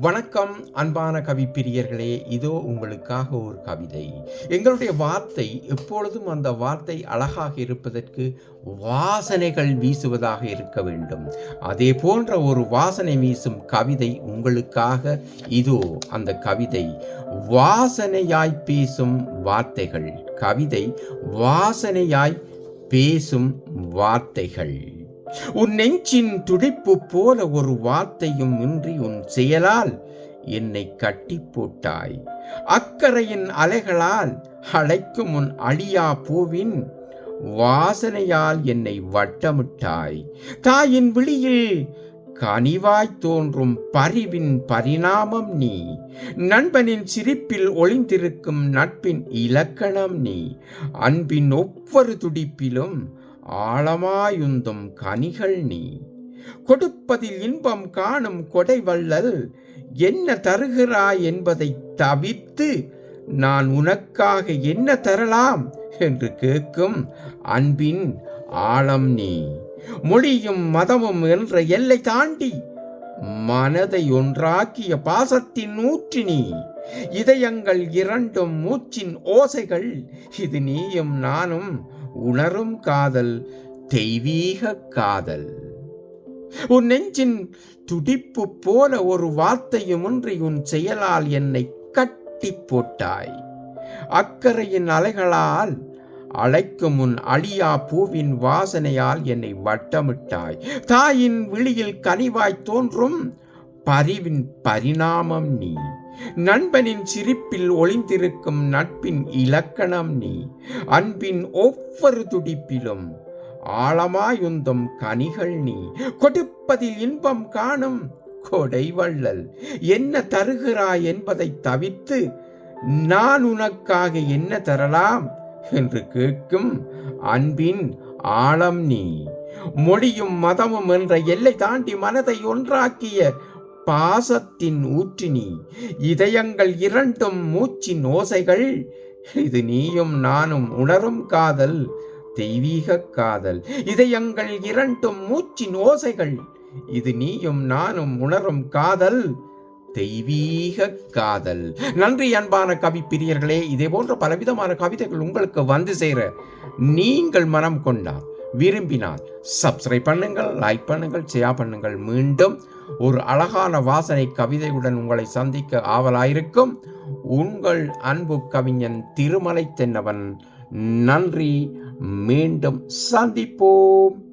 வணக்கம் அன்பான கவிப்பிரியர்களே இதோ உங்களுக்காக ஒரு கவிதை. எங்களுடைய வார்த்தை எப்பொழுதும் அந்த வார்த்தை அழகாக இருப்பதற்கு வாசனைகள் வீசுவதாக இருக்க வேண்டும். அதே போன்ற ஒரு வாசனை வீசும் கவிதை உங்களுக்காக இதோ அந்த கவிதை. வாசனையாய் பேசும் வார்த்தைகள். கவிதை வாசனையாய் பேசும் வார்த்தைகள். உன் நெஞ்சின் துடிப்பு போல ஒரு வார்த்தையும் இன்றி உன் செயலால் என்னை கட்டி போட்டாய். அக்கறையின் அலைகளால் அழைக்கும் உன் அழியா பூவின் வாசனையால் என்னை வட்டமிட்டாய். தாயின் விழியில் கனிவாய் தோன்றும் பரிவின் பரிணாமம் நீ. நண்பனின் சிரிப்பில் ஒளிந்திருக்கும் நட்பின் இலக்கணம் நீ. அன்பின் ஒவ்வொரு துடிப்பிலும் ஆழமாயுந்தும் கனிகள் நீ. கொடுப்பதில் இன்பம் காணும் கொடை வள்ளல் என்ன தருகிறாய் என்பதை தவிர்த்து நான் உனக்காக என்ன தரலாம் என்று கேட்கும் அன்பின் ஆழம் நீ. மொழியும் மதமும் என்ற எல்லை தாண்டி மனதை ஒன்றாக்கிய பாசத்தின் ஊற்றி நீ. இதயங்கள் இரண்டும் மூச்சின் ஓசைகள் இது நீயும் நானும் உணரும் காதல் தெய்வீக காதல். உன் நெஞ்சின் துடிப்பு போல ஒரு வார்த்தையும் ஒன்றி உன் செயலால் என்னை கட்டி போட்டாய். அக்கறையின் அலைகளால் அழைக்கும் உன் அழியா பூவின் வாசனையால் என்னை வட்டமிட்டாய். தாயின் விழியில் கனிவாய் தோன்றும் பரிவின் பரிணாமம் நீ. நண்பனின் சிரிப்பில் ஒளிந்திருக்கும் நட்பின் இலக்கணம் நீ அன்பின் ஒவ்வொரு துடிப்பிலும் ஆழமாயுந்தும் கனிகள் நீ. கொடுப்பதில் இன்பம் காணும் கொடை வள்ளல் என்ன தருகிறாய் என்பதை தவிர்த்து நான் உனக்காக என்ன தரலாம் என்று கேட்கும் அன்பின் ஆழம் நீ. மொழியும் மதமும் என்ற எல்லை தாண்டி மனதை ஒன்றாக்கிய பாசத்தின் ஊற்றினி இதயங்கள் இரண்டும் மூச்சின் ஓசைகள். இது நீயும் நானும் உணரும் காதல் தெய்வீக காதல். இதயங்கள் இரண்டும் மூச்சின் ஓசைகள். இது நீயும் நானும் உணரும் காதல் தெய்வீக காதல். நன்றி அன்பான கவி பிரியர்களே இதே போன்ற பலவிதமான கவிதைகள் உங்களுக்கு வந்து சேர நீங்கள் மனம் கொண்டால் விரும்பினால் சப்ஸ்கிரைப் பண்ணுங்கள் லைக் பண்ணுங்கள் ஷேர் பண்ணுங்கள். மீண்டும் ஒரு அழகான வாசனை கவிதையுடன் உங்களை சந்திக்க ஆவலாயிருக்கும். உங்கள் அன்பு கவிஞன் திருமலை தென்னவன் நன்றி. மீண்டும் சந்திப்போம்.